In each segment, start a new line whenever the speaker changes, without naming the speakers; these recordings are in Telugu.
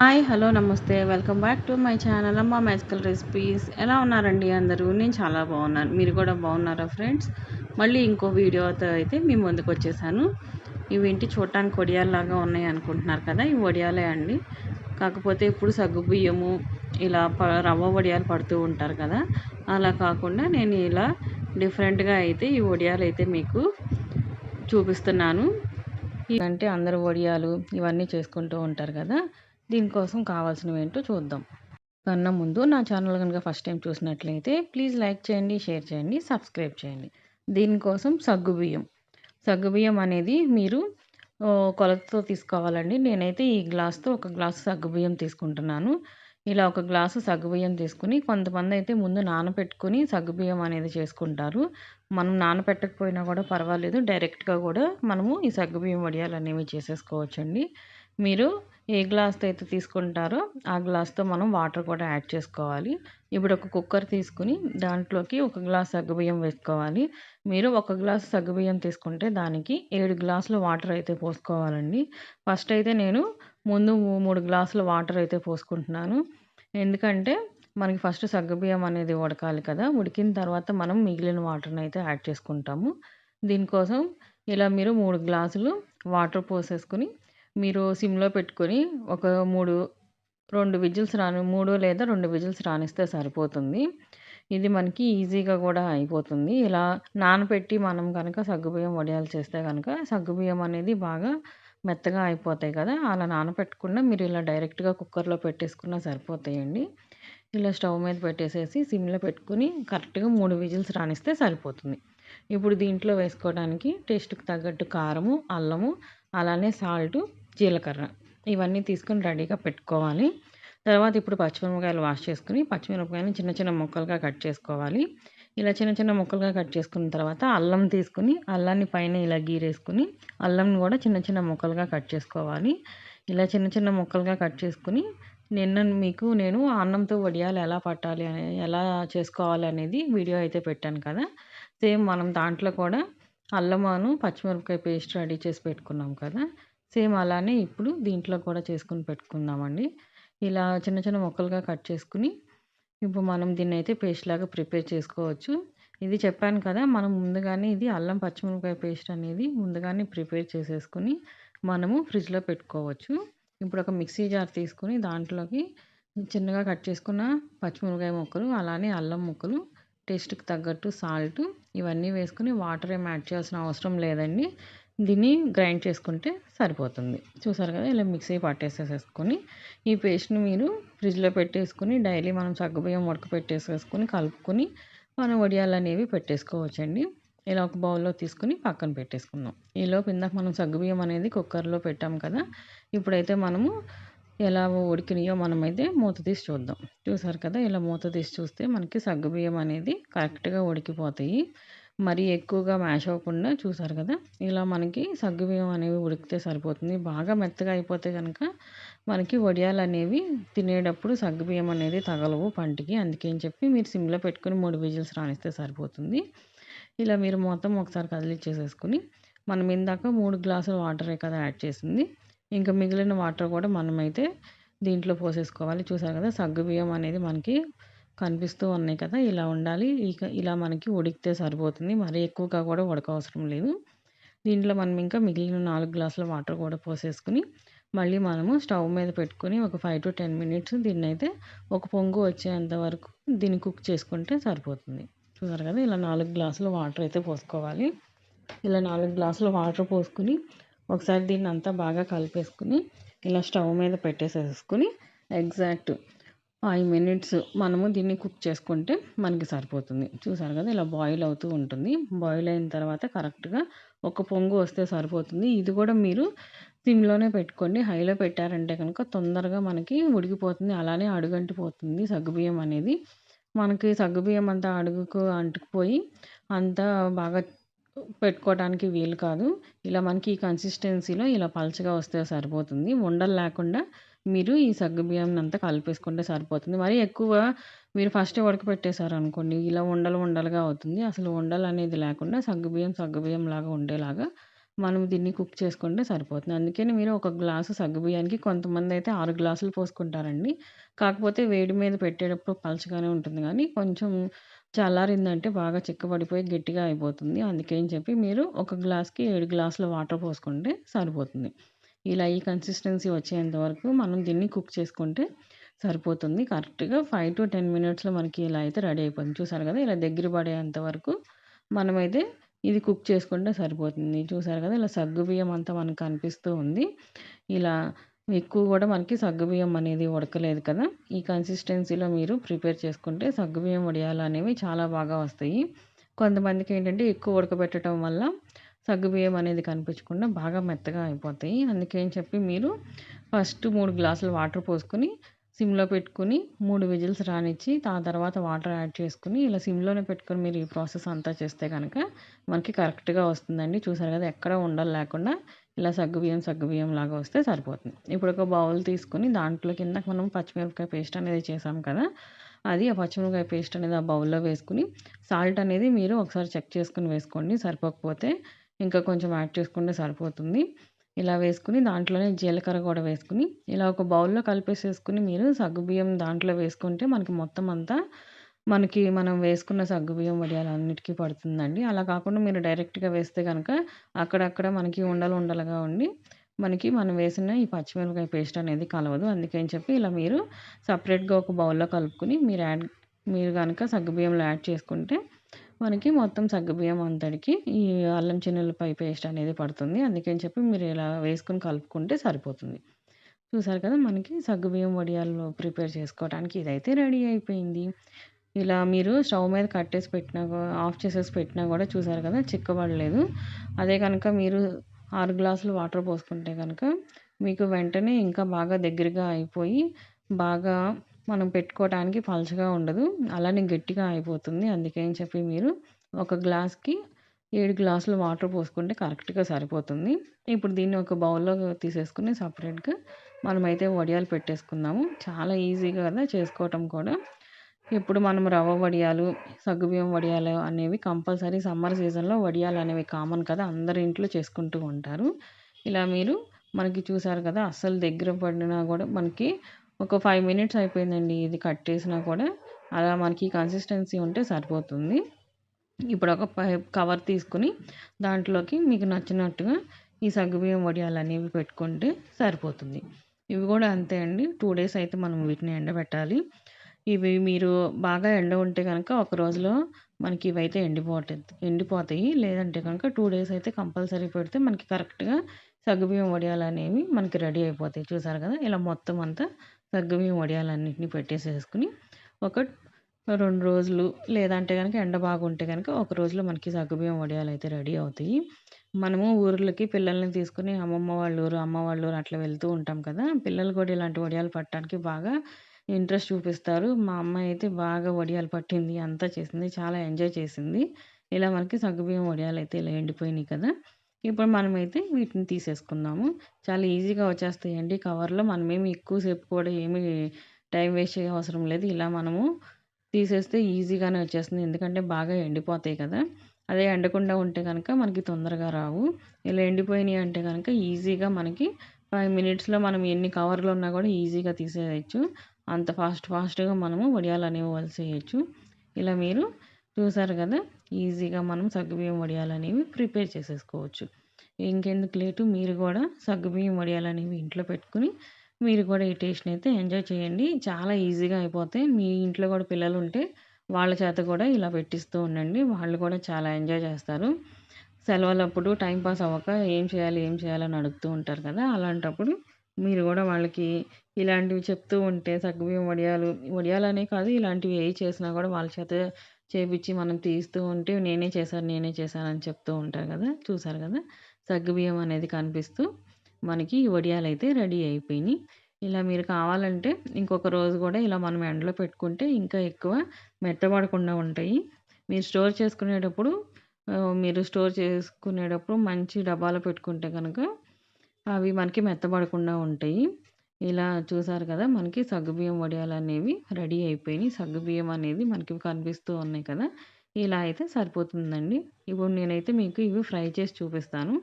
హాయ్ హలో నమస్తే. Welcome back to my channel అమ్మ మ్యాజికల్ రెసిపీస్. ఎలా ఉన్నారండి అందరూ? నేను చాలా బాగున్నాను. మీరు కూడా బాగున్నారా ఫ్రెండ్స్? మళ్ళీ ఇంకో వీడియోతో అయితే మీ ముందుకు వచ్చేసాను. ఇవేంటి చూడటానికి వడియాల్లాగా ఉన్నాయి అనుకుంటున్నారు కదా ఈ వడియాలే అండి. కాకపోతే ఇప్పుడు సగ్గుబియ్యము ఇలా ప రవ్వ వడియాలు పడుతూ ఉంటారు కదా అలా కాకుండా నేను ఇలా డిఫరెంట్గా అయితే ఈ వడియాలు అయితే మీకు చూపిస్తున్నాను. అంటే అందరు వడియాలు ఇవన్నీ చేసుకుంటూ ఉంటారు కదా దీనికోసం కావాల్సినవి ఏంటో చూద్దాం. కన్నా ముందు నా ఛానల్ కనుక ఫస్ట్ టైం చూసినట్లయితే ప్లీజ్ లైక్ చేయండి షేర్ చేయండి సబ్స్క్రైబ్ చేయండి. దీనికోసం సగ్గుబియ్యం సగ్గుబియ్యం అనేది మీరు కొలతతో తీసుకోవాలండి. నేనైతే ఈ గ్లాస్తో ఒక గ్లాసు సగ్గుబియ్యం తీసుకుంటున్నాను. ఇలా ఒక గ్లాసు సగ్గుబియ్యం తీసుకుని కొంతమంది అయితే ముందు నానబెట్టుకుని సగ్గుబియ్యం అనేది చేసుకుంటారు. మనం నానబెట్టకపోయినా కూడా పర్వాలేదు. డైరెక్ట్గా కూడా మనము ఈ సగ్గుబియ్యం వడియాలు అనేవి చేసేసుకోవచ్చండి. మీరు ఏ గ్లాస్తో అయితే తీసుకుంటారో ఆ గ్లాస్తో మనం వాటర్ కూడా యాడ్ చేసుకోవాలి. ఇప్పుడు ఒక కుక్కర్ తీసుకుని దాంట్లోకి ఒక గ్లాస్ సగ్గుబియ్యం వేసుకోవాలి. మీరు ఒక గ్లాస్ సగ్గుబియ్యం తీసుకుంటే దానికి ఏడు గ్లాసులు వాటర్ అయితే పోసుకోవాలండి. ఫస్ట్ అయితే నేను ముందు మూడు గ్లాసుల వాటర్ అయితే పోసుకుంటున్నాను. ఎందుకంటే మనకి ఫస్ట్ సగ్గుబియ్యం అనేది ఉడకాలి కదా. ఉడికిన తర్వాత మనం మిగిలిన వాటర్ని అయితే యాడ్ చేసుకుంటాము. దీనికోసం ఇలా మీరు మూడు గ్లాసులు వాటర్ పోసేసుకుని మీరు సిమ్లో పెట్టుకొని ఒక మూడు రెండు విజిల్స్ రాని మూడు లేదా రెండు విజిల్స్ రానిస్తే సరిపోతుంది. ఇది మనకి ఈజీగా కూడా అయిపోతుంది. ఇలా నానబెట్టి మనం కనుక సగ్గుబియ్యం వడియాలు చేస్తే కనుక సగ్గుబియ్యం అనేది బాగా మెత్తగా అయిపోతాయి కదా! అలా నానబెట్టకుండా మీరు ఇలా డైరెక్ట్గా కుక్కర్లో పెట్టేసుకున్నా సరిపోతాయండి. ఇలా స్టవ్ మీద పెట్టేసేసి సిమ్లో పెట్టుకుని కరెక్ట్గా మూడు విజిల్స్ రానిస్తే సరిపోతుంది. ఇప్పుడు దీంట్లో వేసుకోవడానికి టేస్ట్కి తగ్గట్టు కారము అల్లము అలానే సాల్టు జీలకర్ర. ఇవన్నీ తీసుకొని రెడీగా పెట్టుకోవాలి. తర్వాత ఇప్పుడు పచ్చిమిరపకాయలు వాష్ చేసుకుని పచ్చిమిరపకాయలు చిన్న చిన్న ముక్కలుగా కట్ చేసుకోవాలి. ఇలా చిన్న చిన్న ముక్కలుగా కట్ చేసుకున్న తర్వాత అల్లం తీసుకుని అల్లాన్ని పైన ఇలా గీరేసుకుని అల్లంని కూడా చిన్న చిన్న ముక్కలుగా కట్ చేసుకోవాలి. ఇలా చిన్న చిన్న ముక్కలుగా కట్ చేసుకుని నిన్న మీకు నేను అన్నంతో వడియాలు ఎలా పట్టాలి ఎలా చేసుకోవాలి అనేది వీడియో అయితే పెట్టాను కదా. సేమ్ మనం దాంట్లో కూడా అల్లమాను పచ్చిమిరపకాయ పేస్ట్ రెడీ చేసి పెట్టుకున్నాం కదా. సేమ్ అలానే ఇప్పుడు దీంట్లో కూడా చేసుకుని పెట్టుకుందామండి. ఇలా చిన్న చిన్న ముక్కలుగా కట్ చేసుకుని ఇప్పుడు మనం దీన్ని అయితే పేస్ట్ లాగా ప్రిపేర్ చేసుకోవచ్చు. ఇది చెప్పాను కదా మనం ముందుగానే ఇది అల్లం పచ్చిమిరపకాయ పేస్ట్ అనేది ముందుగానే ప్రిపేర్ చేసేసుకుని మనము ఫ్రిడ్జ్లో పెట్టుకోవచ్చు. ఇప్పుడు ఒక మిక్సీ జార్ తీసుకుని దాంట్లోకి చిన్నగా కట్ చేసుకున్న పచ్చిమిరపకాయ ముక్కలు అలానే అల్లం ముక్కలు టేస్ట్కి తగ్గట్టు సాల్ట్ ఇవన్నీ వేసుకుని వాటర్ ఏం యాడ్ చేయాల్సిన అవసరం లేదండి. దీన్ని గ్రైండ్ చేసుకుంటే సరిపోతుంది. చూసారు కదా ఇలా మిక్సీ పట్టేసేసుకొని ఈ పేస్ట్ని మీరు ఫ్రిడ్జ్లో పెట్టేసుకుని డైలీ మనం సగ్గుబియ్యం ఉడక పెట్టేసేసుకొని కలుపుకొని మనం వడియాలు అనేవి పెట్టేసుకోవచ్చండి. ఇలా ఒక బౌల్లో తీసుకుని పక్కన పెట్టేసుకుందాం. ఈలోపు ఇందాక మనం సగ్గుబియ్యం అనేది కుక్కర్లో పెట్టాం కదా ఇప్పుడైతే మనము ఎలా ఉడికినాయో మనమైతే మూత తీసి చూద్దాం. చూసారు కదా ఇలా మూత తీసి చూస్తే మనకి సగ్గుబియ్యం అనేది కరెక్ట్గా ఉడికిపోతాయి. మరీ ఎక్కువగా మ్యాష్ అవ్వకుండా చూసారు కదా? ఇలా మనకి సగ్గుబియ్యం అనేవి ఉడికితే సరిపోతుంది. బాగా మెత్తగా అయిపోతే కనుక మనకి వడియాలు అనేవి తినేటప్పుడు సగ్గుబియ్యం అనేది తగలవు పంటికి. అందుకే అని చెప్పి మీరు సిమ్లో పెట్టుకుని మూడు విజిల్స్ రానిస్తే సరిపోతుంది. ఇలా మీరు మొత్తం ఒకసారి కదిలిచ్చేసేసుకుని మనం ఇందాక మూడు గ్లాసులు వాటరే కదా యాడ్ చేసింది. ఇంకా మిగిలిన వాటర్ కూడా మనమైతే దీంట్లో పోసేసుకోవాలి. చూసారు కదా? సగ్గుబియ్యం అనేది మనకి కనిపిస్తూ ఉన్నాయి కదా! ఇలా ఉండాలి. ఇక ఇలా మనకి ఉడికితే సరిపోతుంది. మరీ ఎక్కువగా కూడా ఉడక అవసరం లేదు. దీంట్లో మనం ఇంకా మిగిలిన నాలుగు గ్లాసుల వాటర్ కూడా పోసేసుకుని మళ్ళీ మనము స్టవ్ మీద పెట్టుకొని ఒక ఫైవ్ టు టెన్ మినిట్స్ దీన్ని అయితే ఒక పొంగు వచ్చేంత వరకు దీన్ని కుక్ చేసుకుంటే సరిపోతుంది. చూసారు కదా! ఇలా నాలుగు గ్లాసుల వాటర్ అయితే పోసుకోవాలి. ఇలా నాలుగు గ్లాసుల వాటర్ పోసుకుని ఒకసారి దీన్ని అంతా బాగా కలిపేసుకుని ఇలా స్టవ్ మీద పెట్టేసేసుకుని ఎగ్జాక్ట్ ఫైవ్ మినిట్స్ మనము దీన్ని కుక్ చేసుకుంటే మనకి సరిపోతుంది. చూసారు కదా ఇలా బాయిల్ అవుతూ ఉంటుంది. బాయిల్ అయిన తర్వాత కరెక్ట్గా ఒక పొంగు వస్తే సరిపోతుంది. ఇది కూడా మీరు సిమ్లోనే పెట్టుకోండి. హైలో పెట్టారంటే కనుక తొందరగా మనకి ఉడికిపోతుంది. అలానే అడుగంటిపోతుంది సగ్గుబియ్యం అనేది. మనకి సగ్గుబియ్యం అంతా అడుగుకు అంటుకుపోయి అంతా బాగా పెట్టుకోవడానికి వీలు కాదు. ఇలా మనకి ఈ కన్సిస్టెన్సీలో ఇలా పలచగా వస్తే సరిపోతుంది. ఉండలు లేకుండా మీరు ఈ సగ్గుబియ్యంని అంతా కలిపేసుకుంటే సరిపోతుంది. మరి ఎక్కువ మీరు ఫస్ట్ ఉడకపెట్టేశారు అనుకోండి ఇలా ఉండలు ఉండలుగా అవుతుంది. అసలు ఉండలు అనేది లేకుండా సగ్గుబియ్యం సగ్గుబియ్యం లాగా ఉండేలాగా మనం దీన్ని కుక్ చేసుకుంటే సరిపోతుంది. అందుకని మీరు ఒక గ్లాసు సగ్గుబియ్యానికి కొంతమంది అయితే ఆరు గ్లాసులు పోసుకుంటారండి. కాకపోతే వేడి మీద పెట్టేటప్పుడు పలచగానే ఉంటుంది. కానీ కొంచెం చల్లారిందంటే బాగా చిక్కబడిపోయి గట్టిగా అయిపోతుంది. అందుకని చెప్పి మీరు ఒక గ్లాస్కి ఏడు గ్లాసుల వాటర్ పోసుకుంటే సరిపోతుంది. ఇలా ఈ కన్సిస్టెన్సీ వచ్చేంత వరకు మనం దీన్ని కుక్ చేసుకుంటే సరిపోతుంది. కరెక్ట్గా ఫైవ్ టు టెన్ మినిట్స్లో మనకి ఇలా అయితే రెడీ అయిపోతుంది. చూసారు కదా ఇలా దగ్గర పడేంత వరకు మనమైతే ఇది కుక్ చేసుకుంటే సరిపోతుంది. చూసారు కదా ఇలా సగ్గు బియ్యం అంతా మనకు కనిపిస్తూ ఉంది. ఇలా ఎక్కువ కూడా మనకి సగ్గుబియ్యం అనేది ఉడకలేదు కదా. ఈ కన్సిస్టెన్సీలో మీరు ప్రిపేర్ చేసుకుంటే సగ్గుబియ్యం వడియాలు అనేవి చాలా బాగా వస్తాయి. కొంతమందికి ఏంటంటే ఎక్కువ ఉడకబెట్టడం వల్ల సగ్గుబియ్యం అనేది కనిపించకుండా బాగా మెత్తగా అయిపోతాయి. అందుకని చెప్పి మీరు ఫస్ట్ మూడు గ్లాసులు వాటర్ పోసుకొని సిమ్లో పెట్టుకుని మూడు విజిల్స్ రానిచ్చి ఆ తర్వాత వాటర్ యాడ్ చేసుకుని ఇలా సిమ్లోనే పెట్టుకుని మీరు ఈ ప్రాసెస్ అంతా చేస్తే కనుక మనకి కరెక్ట్గా వస్తుందండి. చూసారు కదా ఎక్కడ ఉండాలి లేకుండా ఇలా సగ్గుబియ్యం సగ్గుబియ్యం లాగా వస్తే సరిపోతుంది. ఇప్పుడు ఒక బౌల్ తీసుకొని దాంట్లో కింద మనం పచ్చిమిరపకాయ పేస్ట్ అనేది చేసాం కదా అది ఆ పచ్చిమిరపకాయ పేస్ట్ అనేది ఆ బౌల్లో వేసుకుని సాల్ట్ అనేది మీరు ఒకసారి చెక్ చేసుకుని వేసుకోండి సరిపోకపోతే ఇంకా కొంచెం యాడ్ చేసుకుంటే సరిపోతుంది. ఇలా వేసుకుని దాంట్లోనే జీలకర్ర కూడా వేసుకుని ఇలా ఒక బౌల్లో కలిపేసేసుకుని మీరు సగ్గుబియ్యం దాంట్లో వేసుకుంటే మనకి మొత్తం అంతా మనకి మనం వేసుకున్న సగ్గుబియ్యం వడియాలు అన్నిటికీ పడుతుందండి. అలా కాకుండా మీరు డైరెక్ట్గా వేస్తే కనుక అక్కడక్కడ మనకి ఉండలు ఉండలుగా ఉండి మనకి మనం వేసిన ఈ పచ్చిమిరపకాయ పేస్ట్ అనేది కలవదు. అందుకని చెప్పి ఇలా మీరు సపరేట్గా ఒక బౌల్లో కలుపుకొని మీరు యాడ్ మీరు కనుక సగ్గుబియ్యంలో యాడ్ చేసుకుంటే మనకి మొత్తం సగ్గుబియ్యం అంతటికి ఈ అల్లం చిన్నులపై పేస్ట్ అనేది పడుతుంది. అందుకని చెప్పి మీరు ఇలా వేసుకొని కలుపుకుంటే సరిపోతుంది. చూసారు కదా మనకి సగ్గుబియ్యం వడియాలు ప్రిపేర్ చేసుకోవడానికి ఇదైతే రెడీ అయిపోయింది. ఇలా మీరు స్టవ్ మీద కట్టేసి పెట్టినా ఆఫ్ చేసేసి పెట్టినా కూడా చూసారు కదా చిక్కబడలేదు. అదే కనుక మీరు ఆరు గ్లాసులు వాటర్ పోసుకుంటే కనుక మీకు వెంటనే ఇంకా బాగా దగ్గరగా అయిపోయి బాగా మనం పెట్టుకోవడానికి పలచగా ఉండదు. అలానే గట్టిగా అయిపోతుంది. అందుకే అని చెప్పి మీరు ఒక గ్లాస్కి ఏడు గ్లాసులు వాటర్ పోసుకుంటే కరెక్ట్గా సరిపోతుంది. ఇప్పుడు దీన్ని ఒక బౌల్లో తీసేసుకుని సపరేట్గా మనమైతే వడియాలు పెట్టేసుకుందాము. చాలా ఈజీగా కదా చేసుకోవటం కూడా. ఇప్పుడు మనం రవ్వ వడియాలు సగ్గుబియ్యం వడియాలు అనేవి కంపల్సరీ సమ్మర్ సీజన్లో వడియాలు అనేవి కామన్ కదా. అందరి ఇంట్లో చేసుకుంటూ ఉంటారు. ఇలా మీరు మనకి చూసారు కదా అస్సలు దగ్గర పడినా కూడా మనకి ఒక ఫైవ్ మినిట్స్ అయిపోయిందండి ఇది కట్ చేసినా కూడా. అలా మనకి కన్సిస్టెన్సీ ఉంటే సరిపోతుంది. ఇప్పుడు ఒక కవర్ తీసుకుని దాంట్లోకి మీకు నచ్చినట్టుగా ఈ సగ్గుబియ్యం వడియాలు అనేవి పెట్టుకుంటే సరిపోతుంది. ఇవి కూడా అంతే అండి. టూ డేస్ అయితే మనం వీటిని ఎండబెట్టాలి. ఇవి మీరు బాగా ఎండ ఉంటే కనుక ఒక రోజులో మనకి ఇవైతే ఎండిపోతాయి ఎండిపోతాయి. లేదంటే కనుక టూ డేస్ అయితే కంపల్సరీ పెడితే మనకి కరెక్ట్గా సగ్గుబియ్యం వడియాలు అనేవి మనకి రెడీ అయిపోతాయి. చూసారు కదా? ఇలా మొత్తం అంతా సగ్గుబియ్యం వడియాలన్నింటినీ పెట్టేసేసుకుని ఒక రెండు రోజులు లేదంటే కనుక ఎండ బాగుంటే కనుక ఒక రోజులో మనకి సగ్గుబియ్యం వడియాలు అయితే రెడీ అవుతాయి. మనము ఊర్లకి పిల్లల్ని తీసుకుని అమ్మమ్మ వాళ్ళ ఊరు అమ్మ వాళ్ళ ఊరు అట్లా వెళ్తూ ఉంటాం కదా పిల్లలు కూడా ఇలాంటి వడియాలు పట్టడానికి బాగా ఇంట్రెస్ట్ చూపిస్తారు. మా అమ్మాయి అయితే బాగా వడియాలు పట్టింది అంతా చేసింది చాలా ఎంజాయ్ చేసింది. ఇలా మనకి సగ్గుబియ్యం వడియాలు అయితే ఇలా ఎండిపోయినాయి కదా. ఇప్పుడు మనమైతే వీటిని తీసేసుకుందాము. చాలా ఈజీగా వచ్చేస్తాయండి. కవర్లో మనమేమి ఎక్కువసేపు కూడా ఏమి టైం వేస్ట్ చేయ అవసరం లేదు. ఇలా మనము తీసేస్తే ఈజీగానే వచ్చేస్తుంది. ఎందుకంటే బాగా ఎండిపోతాయి కదా. అదే ఎండకుండా ఉంటే కనుక మనకి తొందరగా రావు. ఇలా ఎండిపోయినాయి అంటే కనుక ఈజీగా మనకి ఫైవ్ మినిట్స్లో మనం ఎన్ని కవర్లు ఉన్నా కూడా ఈజీగా తీసేయచ్చు. అంత ఫాస్ట్ ఫాస్ట్గా మనము వడియాలు అనేవి వలసేయచ్చు. ఇలా మీరు చూసారు కదా. ఈజీగా మనం సగ్గుబియ్యం వడియాలు అనేవి ప్రిపేర్ చేసేసుకోవచ్చు. ఇంకెందుకు లేటు? మీరు కూడా సగ్గుబియ్యం వడియాలు అనేవి ఇంట్లో పెట్టుకుని మీరు కూడా ఈ టేస్ట్ని అయితే ఎంజాయ్ చేయండి. చాలా ఈజీగా అయిపోతాయి. మీ ఇంట్లో కూడా పిల్లలు ఉంటే వాళ్ళ చేత కూడా ఇలా పెట్టిస్తూ ఉండండి. వాళ్ళు కూడా చాలా ఎంజాయ్ చేస్తారు. సెలవులప్పుడు టైం పాస్ అవ్వక ఏం చేయాలి ఏం చేయాలని అడుగుతూ ఉంటారు కదా అలాంటప్పుడు మీరు కూడా వాళ్ళకి ఇలాంటివి చెప్తూ ఉంటే సగ్గుబియ్యం వడియాలు వడియాలనే కాదు ఇలాంటివి ఏ చేసినా కూడా వాళ్ళ చేత చేపించి మనం తీస్తూ ఉంటే నేనే చేశాను నేనే చేశాను అని చెప్తూ ఉంటారు కదా చూసారు కదా? సగ్గుబియ్యం అనేది కనిపిస్తూ మనకి ఈ వడియాలు అయితే రెడీ అయిపోయినాయి. ఇలా మీరు కావాలంటే ఇంకొక రోజు కూడా ఇలా మనం ఎండలో పెట్టుకుంటే ఇంకా ఎక్కువ మెత్తబడకుండా ఉంటాయి. మీరు స్టోర్ చేసుకునేటప్పుడు మీరు స్టోర్ చేసుకునేటప్పుడు మంచి డబ్బాలో పెట్టుకుంటే కనుక అవి మనకి మెత్తబడకుండా ఉంటాయి. ఇలా చూసారు కదా! మనకి సగ్గుబియ్యం వడియాలు అనేవి రెడీ అయిపోయినాయి. సగ్గుబియ్యం అనేది మనకి కనిపిస్తూ ఉన్నాయి కదా! ఇలా అయితే సరిపోతుందండి. ఇప్పుడు నేనైతే మీకు ఇవి ఫ్రై చేసి చూపిస్తాను.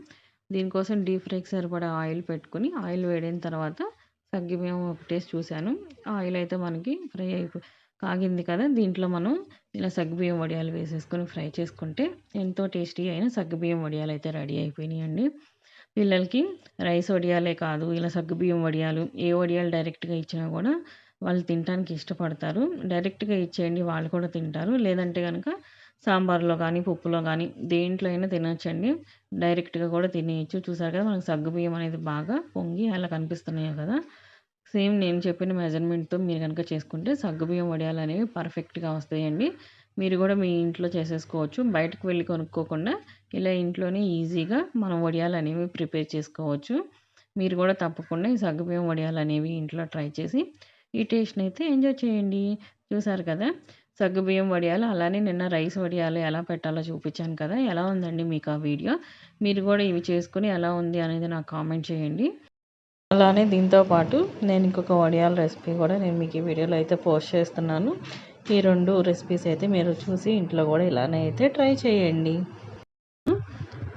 దీనికోసం డీప్ ఫ్రైకి సరిపడా ఆయిల్ పెట్టుకుని ఆయిల్ వేడిన తర్వాత సగ్గుబియ్యం ఒకటేసి చూశాను. ఆయిల్ అయితే మనకి ఫ్రై అయిపోయి కాగింది కదా! దీంట్లో మనం ఇలా సగ్గుబియ్యం వడియాలు వేసేసుకొని ఫ్రై చేసుకుంటే ఎంతో టేస్టీ అయిన సగ్గుబియ్యం వడియాలు అయితే రెడీ అయిపోయినాయండి. పిల్లలకి రైస్ వడియాలే కాదు ఇలా సగ్గుబియ్యం వడియాలు ఏ వడియాలు డైరెక్ట్గా ఇచ్చినా కూడా వాళ్ళు తినడానికి ఇష్టపడతారు. డైరెక్ట్గా ఇచ్చేయండి వాళ్ళు కూడా తింటారు. లేదంటే కనుక సాంబార్లో కానీ పప్పులో కానీ దేంట్లో అయినా తినొచ్చండి. డైరెక్ట్గా కూడా తినేయచ్చు. చూసారు కదా మనకు సగ్గుబియ్యం అనేది బాగా పొంగి అలా కనిపిస్తున్నాయి కదా. సేమ్ నేను చెప్పిన మెజర్మెంట్తో మీరు కనుక చేసుకుంటే సగ్గుబియ్యం వడియాలు అనేవి పర్ఫెక్ట్గా వస్తాయండి. మీరు కూడా మీ ఇంట్లో చేసేసుకోవచ్చు. బయటకు వెళ్ళి కొనుక్కోకుండా ఇలా ఇంట్లోనే ఈజీగా మనం వడియాలు అనేవి ప్రిపేర్ చేసుకోవచ్చు. మీరు కూడా తప్పకుండా ఈ సగ్గుబియ్యం వడియాలు అనేవి ఇంట్లో ట్రై చేసి ఈ టేస్ట్ని అయితే ఎంజాయ్ చేయండి. చూసారు కదా? సగ్గుబియ్యం వడియాలు అలానే నిన్న రైస్ వడియాలు ఎలా పెట్టాలో చూపించాను కదా? ఎలా ఉందండి మీకు ఆ వీడియో? మీరు కూడా ఇవి చేసుకుని ఎలా ఉంది అనేది నాకు కామెంట్ చేయండి. అలానే దీంతో పాటు నేను ఇంకొక వడియాల రెసిపీ కూడా నేను మీకు ఈ వీడియోలో అయితే పోస్ట్ చేస్తున్నాను. ఈ రెండు రెసిపీస్ అయితే మీరు చూసి ఇంట్లో కూడా ఇలానే అయితే ట్రై చేయండి.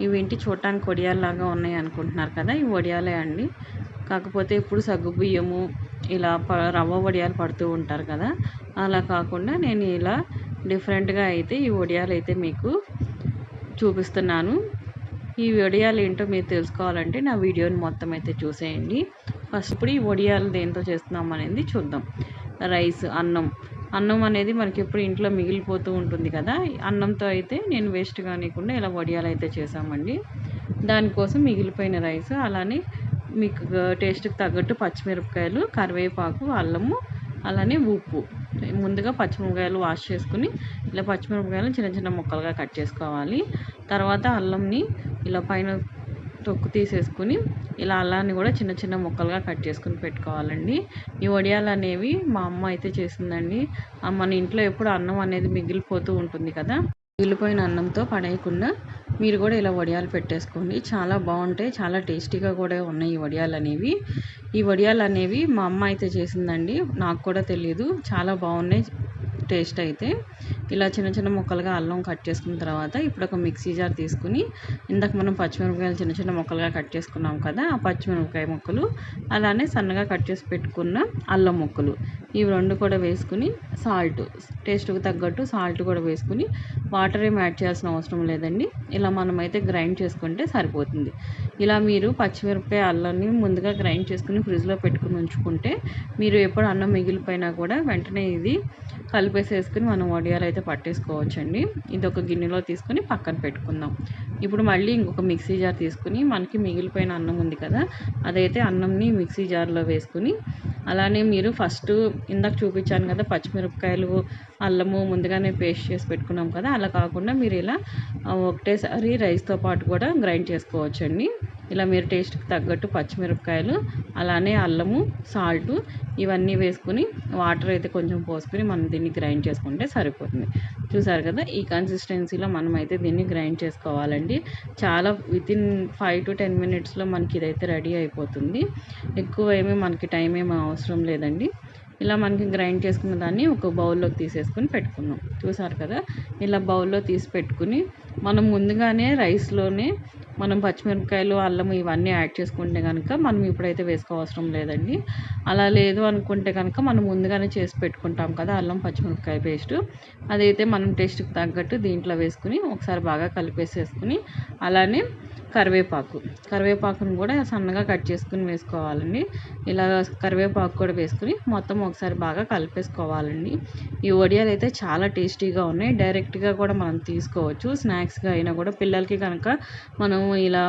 ఇవి ఇంటి చూడటానికి వడియాల్లాగా ఉన్నాయి అనుకుంటున్నారు కదా ఈ వడియాలే అండి. కాకపోతే ఇప్పుడు సగ్గుబియ్యము ఇలా ప రవ్వ వడియాలు పడుతూ ఉంటారు కదా అలా కాకుండా నేను ఇలా డిఫరెంట్గా అయితే ఈ వడియాలు అయితే మీకు చూపిస్తున్నాను. ఈ వడియాలు ఏంటో మీరు తెలుసుకోవాలంటే నా వీడియోని మొత్తం అయితే చూసేయండి. ఫస్ట్ ఇప్పుడు ఈ వడియాలు దేంతో చేస్తున్నాం అనేది చూద్దాం. రైస్ అన్నం అన్నం అనేది మనకి ఎప్పుడు ఇంట్లో మిగిలిపోతూ ఉంటుంది కదా. అన్నంతో అయితే నేను వేస్ట్ కానివ్వకుండా ఇలా వడియాలు అయితే చేసామండి దానికోసం మిగిలిపోయిన రైస్ అలానే మీకు టేస్ట్కి తగ్గట్టు పచ్చిమిరపకాయలు కరివేపాకు అల్లము అలానే ఉప్పు. ముందుగా పచ్చిమిరపకాయలు వాష్ చేసుకుని ఇలా పచ్చిమిరపకాయలు చిన్న చిన్న ముక్కలుగా కట్ చేసుకోవాలి. తర్వాత అల్లంని ఇలా పైన తొక్కు తీసేసుకుని ఇలా అల్లాన్ని కూడా చిన్న చిన్న ముక్కలుగా కట్ చేసుకుని పెట్టుకోవాలండి. ఈ వడియాలు అనేవి మా అమ్మ అయితే చేసిందండి. మన ఇంట్లో ఎప్పుడు అన్నం అనేది మిగిలిపోతూ ఉంటుంది కదా మిగిలిపోయిన అన్నంతో పడేయకుండా మీరు కూడా ఇలా వడియాలు పెట్టేసుకోండి. చాలా బాగుంటాయి చాలా టేస్టీగా కూడా ఉన్నాయి ఈ వడియాలు అనేవి. ఈ వడియాలు అనేవి మా అమ్మ అయితే చేసిందండి. నాకు కూడా తెలియదు చాలా బాగున్నాయి. టేస్ట్ అయితే ఇలా చిన్న చిన్న ముక్కలుగా అల్లం కట్ చేసుకున్న తర్వాత ఇప్పుడు ఒక మిక్సీ జార్ తీసుకుని ఇందాక మనం పచ్చిమిరపకాయలు చిన్న చిన్న ముక్కలుగా కట్ చేసుకున్నాం కదా ఆ పచ్చిమిరపకాయ ముక్కలు అలానే సన్నగా కట్ చేసి పెట్టుకున్న అల్లం ముక్కలు. ఇవి రెండు కూడా వేసుకుని సాల్ట్ టేస్ట్కి తగ్గట్టు సాల్ట్ కూడా వేసుకుని వాటర్ ఏం యాడ్ చేయాల్సిన అవసరం లేదండి. ఇలా మనమైతే గ్రైండ్ చేసుకుంటే సరిపోతుంది. ఇలా మీరు పచ్చిమిరపకాయ అల్లాన్ని ముందుగా గ్రైండ్ చేసుకుని ఫ్రిడ్జ్లో పెట్టుకుని ఉంచుకుంటే మీరు ఎప్పుడు అన్నం మిగిలిపోయినా కూడా వెంటనే ఇది కలిపేసేసుకుని మనం వడియాలు అయితే పట్టేసుకోవచ్చండి. ఇది ఒక గిన్నెలో తీసుకొని పక్కన పెట్టుకుందాం. ఇప్పుడు మళ్ళీ ఇంకొక మిక్సీ జార్ తీసుకుని మనకి మిగిలిపోయిన అన్నం ఉంది కదా అదైతే అన్నంని మిక్సీ జార్లో వేసుకుని అలానే మీరు ఫస్ట్ ఇందాక చూపించాను కదా పచ్చిమిరపకాయలు అల్లము ముందుగానే పేస్ట్ చేసి పెట్టుకున్నాం కదా అలా కాకుండా మీరు ఇలా ఒకటేసారి రైస్తో పాటు కూడా గ్రైండ్ చేసుకోవచ్చండి. ఇలా మీరు టేస్ట్కి తగ్గట్టు పచ్చిమిరపకాయలు అలానే అల్లము సాల్ట్ ఇవన్నీ వేసుకుని వాటర్ అయితే కొంచెం పోసుకుని మనం దీన్ని గ్రైండ్ చేసుకుంటే సరిపోతుంది. చూసారు కదా ఈ కన్సిస్టెన్సీలో మనం అయితే దీన్ని గ్రైండ్ చేసుకోవాలండి. చాలా వితిన్ ఫైవ్ టు టెన్ మినిట్స్లో మనకి ఇదైతే రెడీ అయిపోతుంది. ఎక్కువ ఏమీ మనకి టైం ఏమీ అవసరం లేదండి. ఇలా మనకి గ్రైండ్ చేసుకున్న దాన్ని ఒక బౌల్లోకి తీసేసుకుని పెట్టుకున్నాం. చూసారు కదా? ఇలా బౌల్లో తీసి పెట్టుకుని మనం ముందుగానే రైస్లోనే మనం పచ్చిమిరపకాయలు అల్లం ఇవన్నీ యాడ్ చేసుకుంటే కనుక మనం ఇప్పుడైతే వేసుకోవసరం లేదండి. అలా లేదు అనుకుంటే కనుక మనం ముందుగానే చేసి పెట్టుకుంటాం కదా అల్లం పచ్చిమిరపకాయ పేస్ట్. అదైతే మనం టేస్ట్కి తగ్గట్టు దీంట్లో వేసుకుని ఒకసారి బాగా కలిపేసేసుకుని అలానే కరివేపాకు. కరివేపాకును కూడా సన్నగా కట్ చేసుకుని వేసుకోవాలండి. ఇలా కరివేపాకు కూడా వేసుకుని మొత్తం ఒకసారి బాగా కలిపేసుకోవాలండి. ఈ వడియాలు అయితే చాలా టేస్టీగా ఉన్నాయి. డైరెక్ట్గా కూడా మనం తీసుకోవచ్చు. స్నాక్స్గా అయినా కూడా పిల్లలకి కనుక మనం ఇలా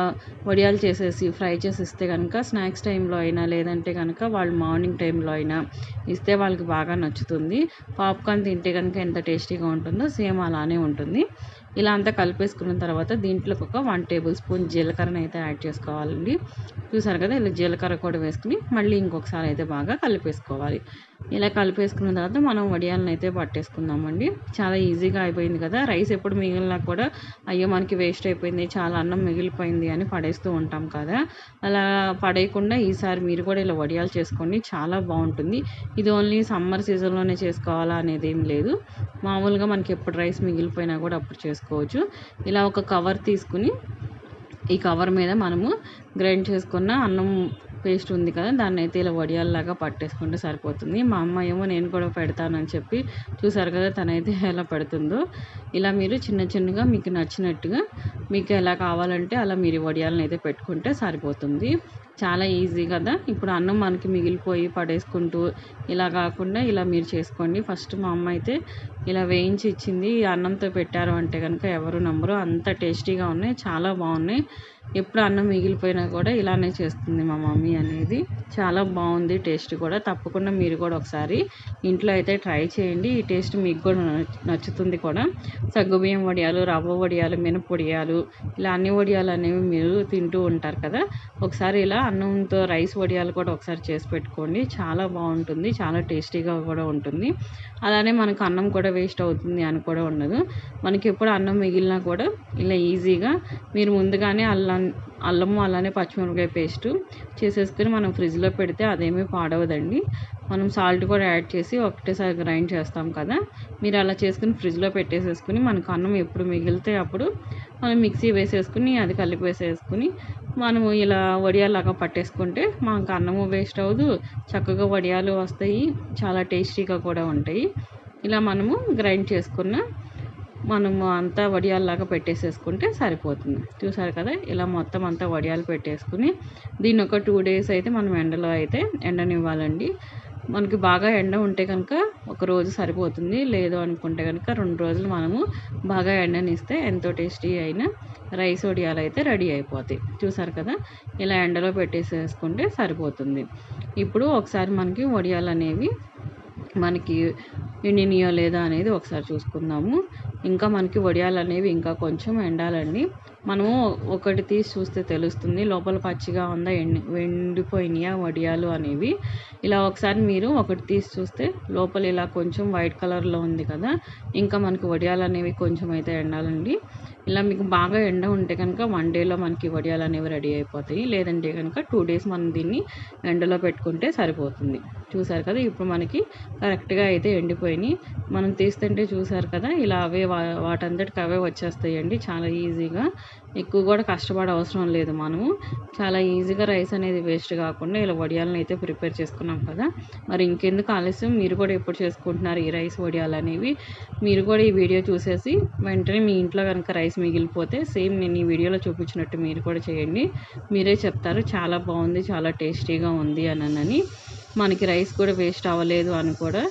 వడియాలు చేసేసి ఫ్రై చేసి ఇస్తే కనుక స్నాక్స్ టైంలో అయినా లేదంటే కనుక వాళ్ళు మార్నింగ్ టైంలో అయినా ఇస్తే వాళ్ళకి బాగా నచ్చుతుంది. పాప్కార్న్ తింటే కనుక ఎంత టేస్టీగా ఉంటుందో సేమ్ అలానే ఉంటుంది. ఇలా అంతా కలిపేసుకున్న తర్వాత దీంట్లోకి ఒక వన్ టేబుల్ స్పూన్ జీలకర్రని అయితే యాడ్ చేసుకోవాలండి. చూసారు కదా ఇలా జీలకర్ర కూడా వేసుకుని మళ్ళీ ఇంకొకసారి అయితే బాగా కలిపేసుకోవాలి. ఇలా కలిపేసుకున్న తర్వాత మనం వడియాలను అయితే పట్టేసుకుందామండి. చాలా ఈజీగా అయిపోయింది కదా. రైస్ ఎప్పుడు మిగిలినా కూడా అయ్యో మనకి వేస్ట్ అయిపోయింది చాలా అన్నం మిగిలిపోయింది అని పడేస్తూ ఉంటాం కదా. అలా పడేయకుండా ఈసారి మీరు కూడా ఇలా వడియాలు చేసుకోండి చాలా బాగుంటుంది. ఇది ఓన్లీ సమ్మర్ సీజన్లోనే చేసుకోవాలా అనేది ఏం లేదు. మామూలుగా మనకి ఎప్పుడు రైస్ మిగిలిపోయినా కూడా అప్పుడు చేసుకోవచ్చు. ఇలా ఒక కవర్ తీసుకుని ఈ కవర్ మీద మనము గ్రైండ్ చేసుకున్న అన్నం పేస్ట్ ఉంది కదా దాన్ని అయితే ఇలా వడియాల్లాగా పట్టేసుకుంటే సరిపోతుంది. మా అమ్మ ఏమో నేను కూడా పెడతానని చెప్పి చూసారు కదా తనైతే ఎలా పెడుతుందో. ఇలా మీరు చిన్న చిన్నగా మీకు నచ్చినట్టుగా మీకు ఎలా కావాలంటే అలా మీరు వడియాలను అయితే పెట్టుకుంటే సరిపోతుంది. చాలా ఈజీ కదా. ఇప్పుడు అన్నం మనకి మిగిలిపోయి పడేసుకుంటూ ఇలా కాకుండా ఇలా మీరు చేసుకోండి. ఫస్ట్ మా అమ్మ అయితే ఇలా వేయించి ఇచ్చింది. అన్నంతో పెట్టారు అంటే కనుక ఎవరు నమ్మరు. అంత టేస్టీగా ఉన్నాయి. చాలా బాగున్నాయి. ఎప్పుడు అన్నం మిగిలిపోయినా కూడా ఇలానే చేస్తుంది మా మమ్మీ అనేది. చాలా బాగుంది టేస్ట్ కూడా. తప్పకుండా మీరు కూడా ఒకసారి ఇంట్లో అయితే ట్రై చేయండి. ఈ టేస్ట్ మీకు కూడా నచ్చుతుంది కూడా. సగ్గుబియ్యం వడియాలు రవ్వ వడియాలు మినప వడియాలు ఇలా అన్ని వడియాలు అనేవి మీరు తింటూ ఉంటారు కదా. ఒకసారి ఇలా అన్నంతో రైస్ వడియాలు కూడా ఒకసారి చేసి పెట్టుకోండి. చాలా బాగుంటుంది. చాలా టేస్టీగా కూడా ఉంటుంది. అలానే మనకు అన్నం కూడా వేస్ట్ అవుతుంది అని కూడా ఉండదు. మనకి ఎప్పుడు అన్నం మిగిలినా కూడా ఇలా ఈజీగా మీరు ముందుగానే అల్లం అల్లము అలానే పచ్చిమిరపకాయ పేస్ట్ చేసేసుకుని మనం ఫ్రిడ్జ్లో పెడితే అదేమీ పాడవదండి. మనం సాల్ట్ కూడా యాడ్ చేసి ఒకటేసారి గ్రైండ్ చేస్తాం కదా. మీరు అలా చేసుకుని ఫ్రిడ్జ్లో పెట్టేసేసుకుని మనకు అన్నం ఎప్పుడు మిగిలితే అప్పుడు మనం మిక్సీ వేసేసుకుని అది కలిపి వేసేసుకుని మనము ఇలా వడియాలాగా పట్టేసుకుంటే మనకు అన్నము వేస్ట్ అవ్వదు. చక్కగా వడియాలు వస్తాయి. చాలా టేస్టీగా కూడా ఉంటాయి. ఇలా మనము గ్రైండ్ చేసుకున్న మనము అంతా వడియాల్లాగా పెట్టేసేసుకుంటే సరిపోతుంది. చూసారు కదా? ఇలా మొత్తం అంతా వడియాలు పెట్టేసుకుని దీన్ని ఒక టూ డేస్ అయితే మనం ఎండలో అయితే ఎండనివ్వాలండి. మనకి బాగా ఎండ ఉంటే కనుక ఒక రోజు సరిపోతుంది. లేదు అనుకుంటే కనుక రెండు రోజులు మనము బాగా ఎండనిస్తే ఎంతో టేస్టీ అయిన రైస్ వడియాలు అయితే రెడీ అయిపోతాయి. చూసారు కదా? ఇలా ఎండలో పెట్టేసేసుకుంటే సరిపోతుంది. ఇప్పుడు ఒకసారి మనకి వడియాలు అనేవి మనకి ఎండినయో లేదా అనేది ఒకసారి చూసుకుందాము. ఇంకా మనకి వడియాలు అనేవి ఇంకా కొంచెం ఎండాలండి. మనము ఒకటి తీసి చూస్తే తెలుస్తుంది. లోపల పచ్చిగా ఉందా ఎండి ఎండిపోయినాయా వడియాలు అనేవి. ఇలా ఒకసారి మీరు ఒకటి తీసి చూస్తే లోపల ఇలా కొంచెం వైట్ కలర్లో ఉంది కదా. ఇంకా మనకి వడియాలు అనేవి కొంచెం అయితే ఎండాలండి. ఇలా మీకు బాగా ఎండ ఉంటే కనుక వన్ డేలో మనకి వడియాలు అనేవి రెడీ అయిపోతాయి. లేదంటే కనుక టూ డేస్ మనం దీన్ని ఎండలో పెట్టుకుంటే సరిపోతుంది. చూసారు కదా ఇప్పుడు మనకి కరెక్ట్గా అయితే ఎండిపోయినాయి. మనం తీస్తుంటే చూసారు కదా ఇలా అవే వా వాటంతటికి అవే వచ్చేస్తాయండి చాలా ఈజీగా. ఎక్కువ కూడా కష్టపడే అవసరం లేదు మనము. చాలా ఈజీగా రైస్ అనేది వేస్ట్ కాకుండా ఇలా వడియాలను అయితే ప్రిపేర్ చేసుకున్నాం కదా. మరి ఇంకెందుకు ఆలస్యం? మీరు కూడా ఎప్పుడు చేసుకుంటున్నారు ఈ రైస్ వడియాలు అనేవి. మీరు కూడా ఈ వీడియో చూసేసి వెంటనే మీ ఇంట్లో కనుక రైస్ మిగిలిపోతే సేమ్ నేను ఈ వీడియోలో చూపించినట్టు మీరు కూడా చేయండి. మీరే చెప్తారు చాలా బాగుంది చాలా టేస్టీగా ఉంది అని మనకి రైస్ కూడా వేస్ట్ అవ్వలేదు అని కూడా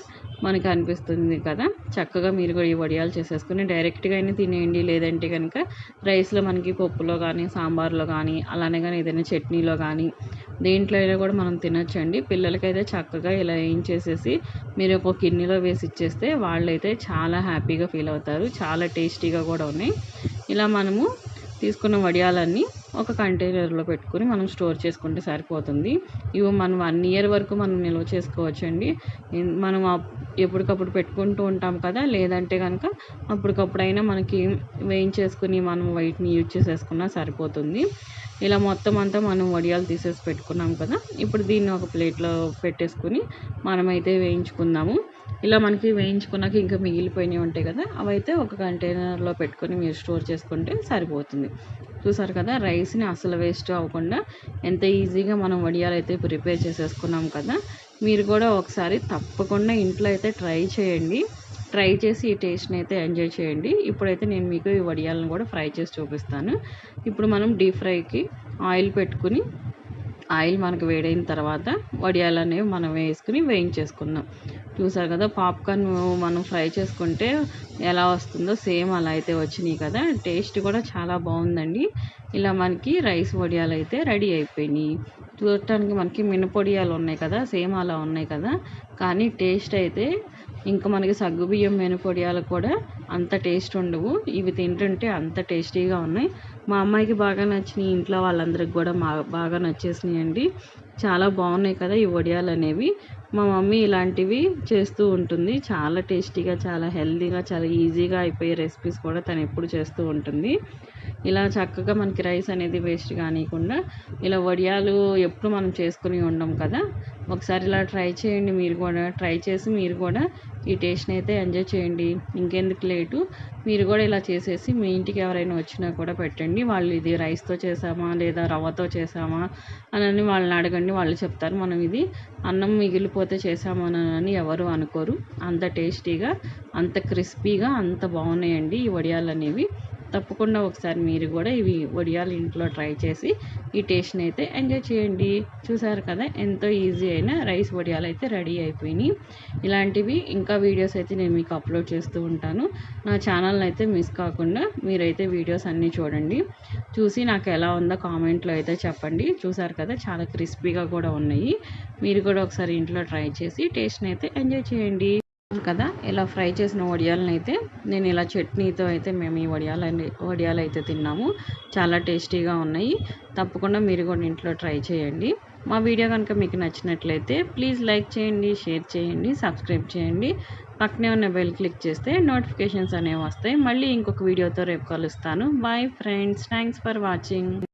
మనకి అనిపిస్తుంది కదా. చక్కగా మీరు కూడా ఈ వడియాలు చేసేసుకుని డైరెక్ట్గా అయినా తినేయండి. లేదంటే కనుక రైస్లో మనకి పప్పులో కానీ సాంబార్లో కానీ అలానే కానీ ఏదైనా చట్నీలో కానీ దేంట్లో అయినా కూడా మనం తినొచ్చండి. పిల్లలకైతే చక్కగా ఇలా ఏం చేసేసి మీరు ఒక గిన్నెలో వేసి ఇచ్చేస్తే వాళ్ళైతే చాలా హ్యాపీగా ఫీల్ అవుతారు. చాలా టేస్టీగా కూడా ఉన్నాయి. ఇలా మనము తీసుకున్న వడియాలన్నీ ఒక కంటైనర్లో పెట్టుకుని మనం స్టోర్ చేసుకుంటే సరిపోతుంది. ఇవి మనం వన్ ఇయర్ వరకు మనం నిల్వ చేసుకోవచ్చండి. మనం ఎప్పటికప్పుడు పెట్టుకుంటూ ఉంటాం కదా లేదంటే కనుక అప్పటికప్పుడైనా మనకి వేయించేసుకుని మనం వైట్ని యూజ్ చేసేసుకున్నా సరిపోతుంది. ఇలా మొత్తం అంతా మనం వడియాలు తీసేసి పెట్టుకున్నాం కదా ఇప్పుడు దీన్ని ఒక ప్లేట్లో పెట్టేసుకుని మనమైతే వేయించుకుందాము. ఇలా మనకి వేయించుకున్నాక ఇంకా మిగిలిపోయినవి ఉంటాయి కదా అవైతే ఒక కంటైనర్లో పెట్టుకొని మీరు స్టోర్ చేసుకుంటే సరిపోతుంది. చూసారు కదా రైస్ని అసలు వేస్ట్ అవ్వకుండా ఎంత ఈజీగా మనం వడియాలు అయితే ప్రిపేర్ చేసేసుకున్నాం కదా మీరు కూడా ఒకసారి తప్పకుండా ఇంట్లో అయితే ట్రై చేయండి. ట్రై చేసి ఈ టేస్ట్ని అయితే ఎంజాయ్ చేయండి. ఇప్పుడైతే నేను మీకు ఈ వడియాలను కూడా ఫ్రై చేసి చూపిస్తాను. ఇప్పుడు మనం డీప్ ఫ్రైకి ఆయిల్ పెట్టుకుని ఆయిల్ మనకు వేడైన తర్వాత వడియాలు అనేవి మనం వేసుకుని వేయించేసుకుందాం. చూసారు కదా పాప్కార్న్ మనం ఫ్రై చేసుకుంటే ఎలా వస్తుందో సేమ్ అలా అయితే వచ్చినాయి కదా. టేస్ట్ కూడా చాలా బాగుందండి. ఇలా మనకి రైస్ వడియాలు అయితే రెడీ అయిపోయినాయి. చూడటానికి మనకి మినపొడియాలు ఉన్నాయి కదా సేమ్ అలా ఉన్నాయి కదా. కానీ టేస్ట్ అయితే ఇంకా మనకి సగ్గుబియ్యం మినపొడియాలు కూడా అంత టేస్ట్ ఉండవు. ఇవి తింటుంటే అంత టేస్టీగా ఉన్నాయి. మా అమ్మాయికి బాగా నచ్చినాయి ఇంట్లో వాళ్ళందరికి కూడా మా బాగా నచ్చేసినాయి అండి చాలా బాగున్నాయి కదా ఈ వడియాలు అనేవి. మా మమ్మీ ఇలాంటివి చేస్తూ ఉంటుంది. చాలా టేస్టీగా చాలా హెల్తీగా చాలా ఈజీగా అయిపోయే రెసిపీస్ కూడా తను ఎప్పుడు చేస్తూ ఉంటుంది. ఇలా చక్కగా మనకి రైస్ అనేది వేస్ట్ కానివ్వకుండా ఇలా వడియాలు ఎప్పుడు మనం చేసుకుని ఉండం కదా ఒకసారి ఇలా ట్రై చేయండి మీరు కూడా. ట్రై చేసి మీరు కూడా ఈ టేస్ట్ని అయితే ఎంజాయ్ చేయండి. ఇంకెందుకు లేటు? మీరు కూడా ఇలా చేసేసి మీ ఇంటికి ఎవరైనా వచ్చినా కూడా పెట్టండి. వాళ్ళు ఇది రైస్తో చేసామా లేదా రవ్వతో చేసామా అని వాళ్ళని అడగండి. వాళ్ళు చెప్తారు మనం ఇది అన్నం మిగిలిపోతే చేసామని ఎవరు అనుకోరు. అంత టేస్టీగా అంత క్రిస్పీగా అంత బాగున్నాయండి ఈ వడియాలు అనేవి. తప్పకుండా ఒకసారి మీరు కూడా ఇవి వడియాలు ఇంట్లో ట్రై చేసి ఈ టేస్ట్ని అయితే ఎంజాయ్ చేయండి. చూసారు కదా ఎంతో ఈజీ అయిన రైస్ వడియాలు అయితే రెడీ అయిపోయినాయి. ఇలాంటివి ఇంకా వీడియోస్ అయితే నేను మీకు అప్లోడ్ చేస్తూ ఉంటాను. నా ఛానల్ని అయితే మిస్ కాకుండా మీరైతే వీడియోస్ అన్నీ చూడండి. చూసి నాకు ఎలా ఉందో కామెంట్లో అయితే చెప్పండి. చూసారు కదా చాలా క్రిస్పీగా కూడా ఉన్నాయి. మీరు కూడా ఒకసారి ఇంట్లో ట్రై చేసి టేస్ట్ని అయితే ఎంజాయ్ చేయండి. కదా ఇలా ఫ్రై చేసిన వడియాలను అయితే నేను ఇలా చట్నీతో అయితే మేము ఈ వడియాలని వడియాలు అయితే తిన్నాము. చాలా టేస్టీగా ఉన్నాయి. తప్పకుండా మీరు కూడా ఇంట్లో ట్రై చేయండి. మా వీడియో కనుక మీకు నచ్చినట్లయితే ప్లీజ్ లైక్ చేయండి షేర్ చేయండి సబ్స్క్రైబ్ చేయండి. పక్కనే ఉన్న బెల్ క్లిక్ చేస్తే నోటిఫికేషన్స్ అనేవి వస్తాయి. మళ్ళీ ఇంకొక వీడియోతో రేపు కలుస్తాను. Bye friends thanks for watching